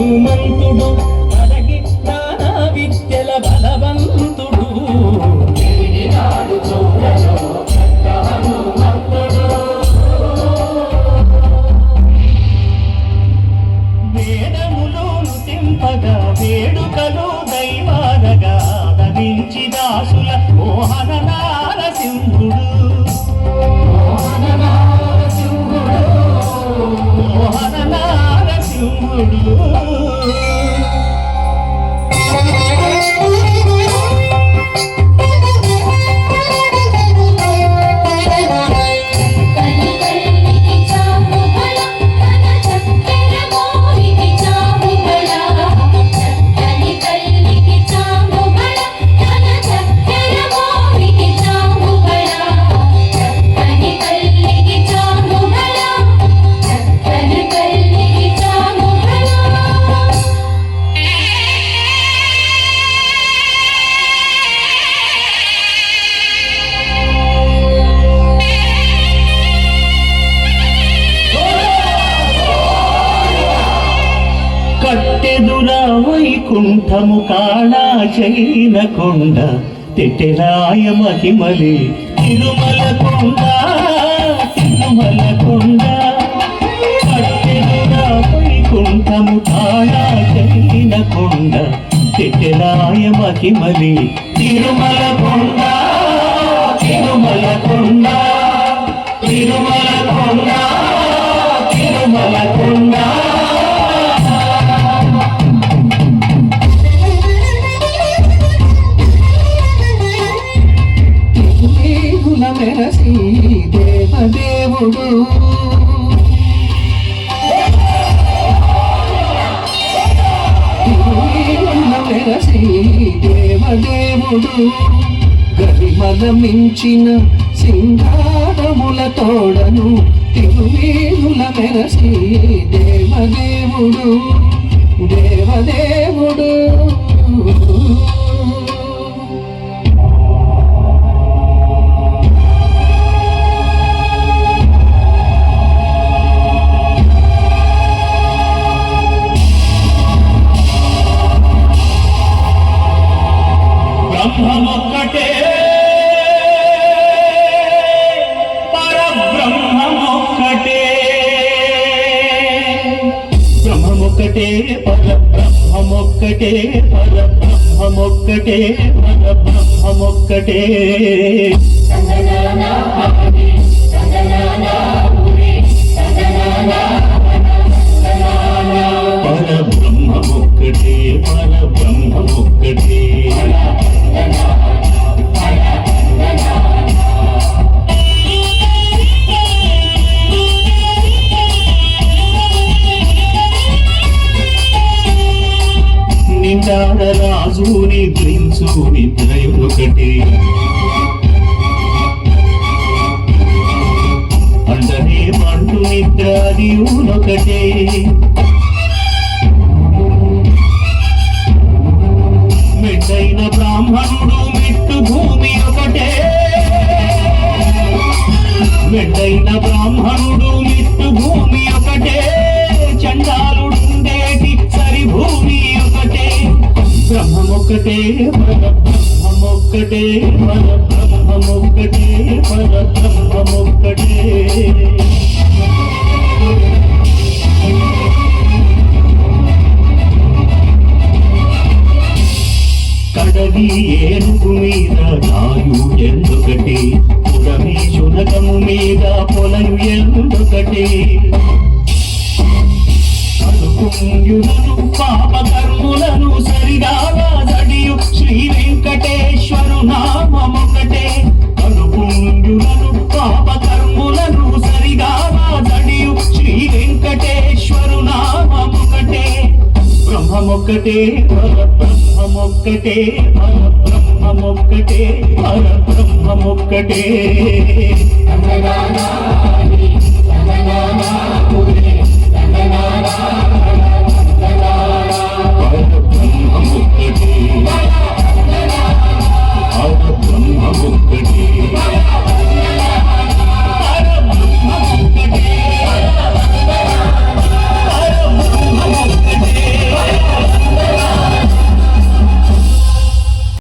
Oh వైకుంఠము కాళాచైన కొండ తెట్టెలాయ మహిమలి. తిరుమల కొండ తిరుమల కొండ. వైకుంఠము కాళాచైన కొండ తెట్టెలాయ మహిమలి. తిరుమల గరిమల మించిన సింగారముల తోడను తిరువీరుల మెరసి దేవదేవుడు దేవదేవుడు పరబ్రహ్మమొక్కటే పరబ్రహ్మమొక్కటే పరబ్రహ్మమొక్కటే పరబ్రహ్మమొక్కటే నిండాడ రాజు నిద్రించు నిద్రయొకటి అండనే పండు నిద్ర ఒకటే. మెట్టైన బ్రాహ్మణుడు కడవి పరబ్రహ్మమొక్కటే ఏనుగు మీద నాయు ఎందుకటి పురమి శునకము మీద పొలయు ఎందుకటి కడుపుంగులను పాప కర్ములను సరిగా వెంకటేశ్వరు నామమొకటే. కడుపుంగులను పాప కర్ములను సరిగా జడియు శ్రీ వెంకటేశ్వరు బ్రహ్మమొక్కటే పరబ్రహ్మమొక్కటే పరబ్రహ్మమొక్కటే పరబ్రహ్మమొక్కటే.